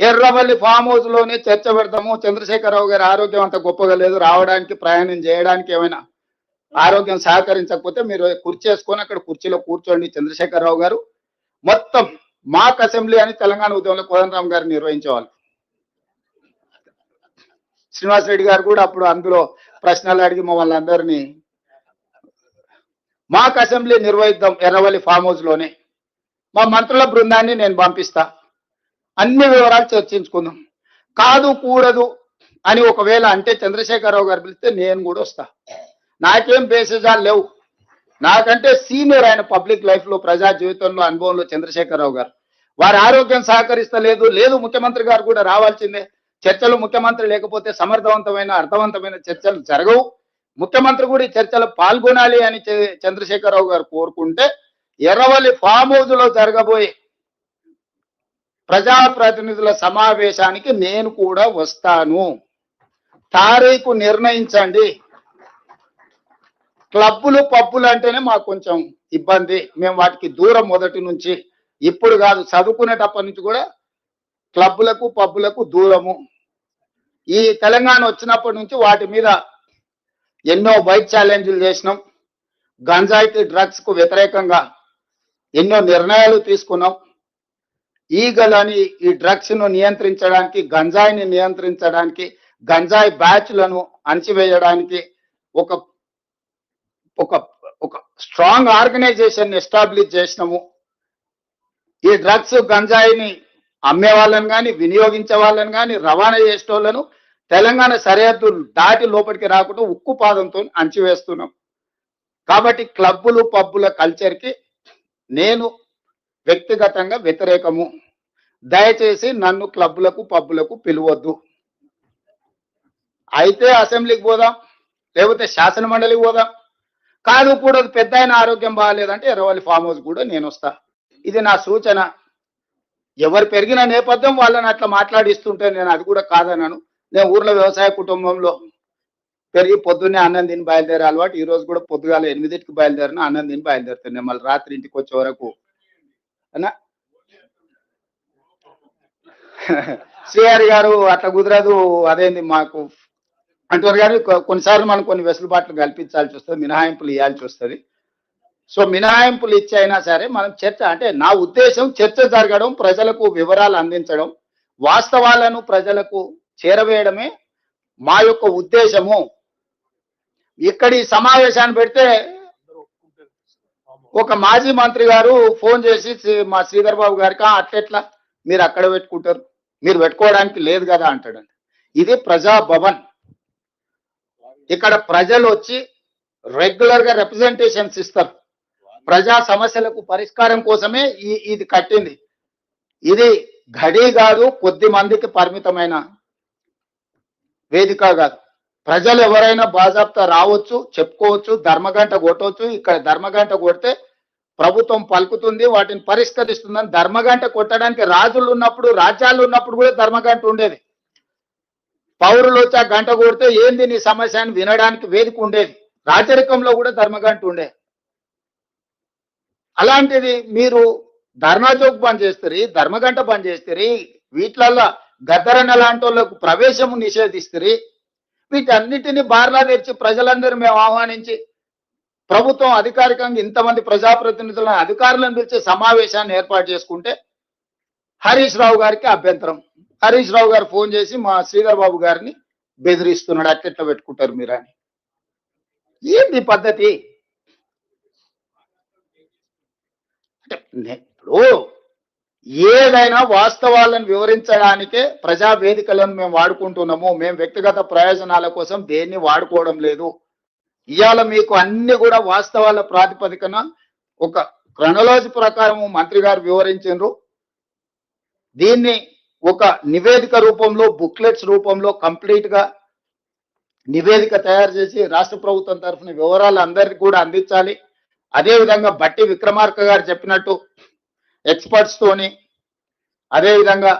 Erravalli farm హౌస్లోనే చర్చ పెడతాము. చంద్రశేఖరరావు గారి ఆరోగ్యం అంత గొప్పగా లేదు. రావడానికి ప్రయాణం చేయడానికి ఏమైనా ఆరోగ్యం సహకరించకపోతే మీరు కుర్చీ వేసుకొని అక్కడ కుర్చీలో కూర్చోండి చంద్రశేఖరరావు గారు. మొత్తం మాక్ అసెంబ్లీ అని తెలంగాణ ఉద్యమంలో కోదండరామ్ గారు నిర్వహించేవాళ్ళు. శ్రీనివాస్ రెడ్డి గారు కూడా అప్పుడు అందులో ప్రశ్నలు అడిగి మమ్మల్ని అందరినీ మాక్ అసెంబ్లీ నిర్వహిద్దాం ఎర్రవల్లి ఫామ్ హౌస్లోనే. మా మంత్రుల బృందాన్ని నేను పంపిస్తా. అన్ని వివరాలు చర్చించుకుందాం. కాదు కూడదు అని ఒకవేళ అంటే చంద్రశేఖరరావు గారు పిలిస్తే నేను కూడా వస్తా. నాకేం బేసిజాలు లేవు. నాకంటే సీనియర్ ఆయన పబ్లిక్ లైఫ్లో ప్రజా జీవితంలో అనుభవంలో చంద్రశేఖరరావు గారు. వారి ఆరోగ్యం సహకరిస్తలేదు. లేదు ముఖ్యమంత్రి గారు కూడా రావాల్సిందే. చర్చలు ముఖ్యమంత్రి లేకపోతే సమర్థవంతమైన అర్థవంతమైన చర్చలు జరగవు. ముఖ్యమంత్రి కూడా ఈ పాల్గొనాలి అని చంద్రశేఖరరావు గారు కోరుకుంటే ఎర్రవల్లి ఫామ్ హౌస్లో జరగబోయే ప్రజాప్రతినిధుల సమావేశానికి నేను కూడా వస్తాను. తారీఖు నిర్ణయించండి. క్లబ్బులు పబ్బులు అంటేనే మాకు కొంచెం ఇబ్బంది. మేము వాటికి దూరం మొదటి నుంచి. ఇప్పుడు కాదు చదువుకునేటప్పటి నుంచి కూడా క్లబ్బులకు పబ్బులకు దూరము. ఈ తెలంగాణ వచ్చినప్పటి నుంచి వాటి మీద ఎన్నో బైక్ ఛాలెంజ్లు చేసినాం. గంజాయికి డ్రగ్స్కు వ్యతిరేకంగా ఎన్నో నిర్ణయాలు తీసుకున్నాం. ఈగలని అని ఈ డ్రగ్స్ను నియంత్రించడానికి గంజాయిని నియంత్రించడానికి గంజాయి బ్యాచ్లను అణచివేయడానికి ఒక ఒక ఒక స్ట్రాంగ్ ఆర్గనైజేషన్ ఎస్టాబ్లిష్ చేసినాము. ఈ డ్రగ్స్ గంజాయిని అమ్మే వాళ్ళని కానీ వినియోగించే వాళ్ళని కానీ రవాణా చేసేటోళ్ళను తెలంగాణ సరిహద్దు దాటి లోపలికి రాకుండా ఉక్కు పాదంతో అణచివేస్తున్నాం. కాబట్టి క్లబ్బులు పబ్బుల కల్చర్కి నేను వ్యక్తిగతంగా వ్యతిరేకము. దయచేసి నన్ను క్లబ్లకు పబ్బులకు పిలవద్దు. అయితే అసెంబ్లీకి పోదాం లేకపోతే శాసన మండలికి పోదాం. కాదు కూడా పెద్ద ఆయన ఆరోగ్యం బాగాలేదంటే ఎర్రవల్లి ఫామ్ హౌస్ కూడా నేను వస్తా. ఇది నా సూచన. ఎవరు పెరిగిన నేపథ్యం వాళ్ళని అట్లా మాట్లాడిస్తుంటే నేను అది కూడా కాదన్నాను. నేను ఊర్లో వ్యవసాయ కుటుంబంలో పెరిగి పొద్దున్నే అన్నం తిని బయలుదేరే అలవాటు ఈ రోజు కూడా పొద్దుగాల ఎనిమిదింటికి బయలుదేరిన అన్నం తిని బయలుదేరుతాను. మళ్ళీ రాత్రి ఇంటికి వచ్చే వరకు అన్నా? శ్రీహరి గారు అట్లా కుదరదు. అదేంది మాకు అంటారు కానీ కొన్నిసార్లు మనం కొన్ని వెసులుబాట్లు కల్పించాల్సి వస్తుంది మినహాయింపులు ఇవ్వాల్సి వస్తుంది. సో మినహాయింపులు ఇచ్చైనా సరే మనం చర్చ అంటే నా ఉద్దేశం చర్చ జరగడం ప్రజలకు వివరాలు అందించడం వాస్తవాలను ప్రజలకు చేరవేయడమే మా యొక్క ఉద్దేశము. ఇక్కడ ఈ సమావేశాన్ని పెడితే ఒక మాజీ మంత్రి గారు ఫోన్ చేసి మా శ్రీధర్ బాబు గారికి అట్లెట్లా మీరు అక్కడ పెట్టుకుంటారు. మీరు పెట్టుకోవడానికి లేదు కదా అంటాడండి ఇది ప్రజా భవన్ ఇక్కడ ప్రజలు వచ్చి రెగ్యులర్గా రిప్రజెంటేషన్స్ ఇస్తారు. ప్రజా సమస్యలకు పరిష్కారం కోసమే ఈ ఇది కట్టింది. ఇది ఘడి కాదు కొద్ది మందికి పరిమితమైన వేదిక కాదు. ప్రజలు ఎవరైనా బాజాబ్తా రావచ్చు చెప్పుకోవచ్చు ధర్మగంట కొట్టవచ్చు. ఇక్కడ ధర్మగంట కొడితే ప్రభుత్వం పలుకుతుంది వాటిని పరిష్కరిస్తుందని ధర్మగంట కొట్టడానికి రాజులు ఉన్నప్పుడు రాజ్యాలు ఉన్నప్పుడు కూడా ధర్మగంట ఉండేది. పౌరులు వచ్చి ఆ గంట కొడితే ఏంది నీ సమస్య అని వినడానికి వేదిక ఉండేది. రాజరికంలో కూడా ధర్మగంట ఉండేది అలాంటిది మీరు ధర్నా చౌక్ బంద్ చేస్తారు ధర్మగంట బంద్ చేస్తారు వీటిలల్లో గద్దరన్న లాంటి వాళ్ళకు ప్రవేశము నిషేధిస్తారు వీటన్నిటిని బార్లా తెచ్చి ప్రజలందరూ మేము ఆహ్వానించి ప్రభుత్వం అధికారికంగా ఇంతమంది ప్రజాప్రతినిధులను అధికారులను పిలిచి సమావేశాన్ని ఏర్పాటు చేసుకుంటే హరీష్ రావు గారికి అభ్యంతరం. హరీష్ రావు గారు ఫోన్ చేసి మా శ్రీధర్ బాబు గారిని బెదిరిస్తున్నాడు. అట్లెట్లా పెట్టుకుంటారు మీరు అని. ఏంది పద్ధతి? అంటే ఇప్పుడు ఏదైనా వాస్తవాలను వివరించడానికే ప్రజా వేదికలను మేము వాడుకుంటున్నాము. మేము వ్యక్తిగత ప్రయోజనాల కోసం దేన్ని వాడుకోవడం లేదు. ఇవాళ మీకు అన్ని కూడా వాస్తవాల ప్రాతిపదికన ఒక క్రొనలాజీ ప్రకారం మంత్రి గారు వివరించారు దీన్ని ఒక నివేదిక రూపంలో బుక్లెట్స్ రూపంలో కంప్లీట్గా నివేదిక తయారు చేసి రాష్ట్ర ప్రభుత్వం తరఫున వివరాలు అందరికి కూడా అందించాలి. అదేవిధంగా బట్టి విక్రమార్క గారు చెప్పినట్టు ఎక్స్పర్ట్స్తోని అదేవిధంగా అదే విధంగా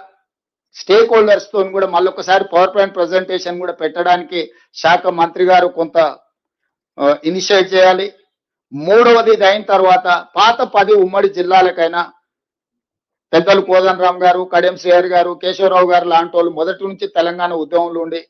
స్టేక్ హోల్డర్స్తో కూడా మళ్ళొకసారి పవర్ పాయింట్ ప్రజెంటేషన్ కూడా పెట్టడానికి శాఖ మంత్రి గారు కొంత ఇనిషియేట్ చేయాలి. మూడవది అయిన తర్వాత పాత పది ఉమ్మడి జిల్లాలకైనా పెద్దలు కోదండరామ్ గారు కడియం శ్రీహరి గారు కేశవరావు గారు లాంటి వాళ్ళు మొదటి నుంచి తెలంగాణ ఉద్యమంలో ఉండి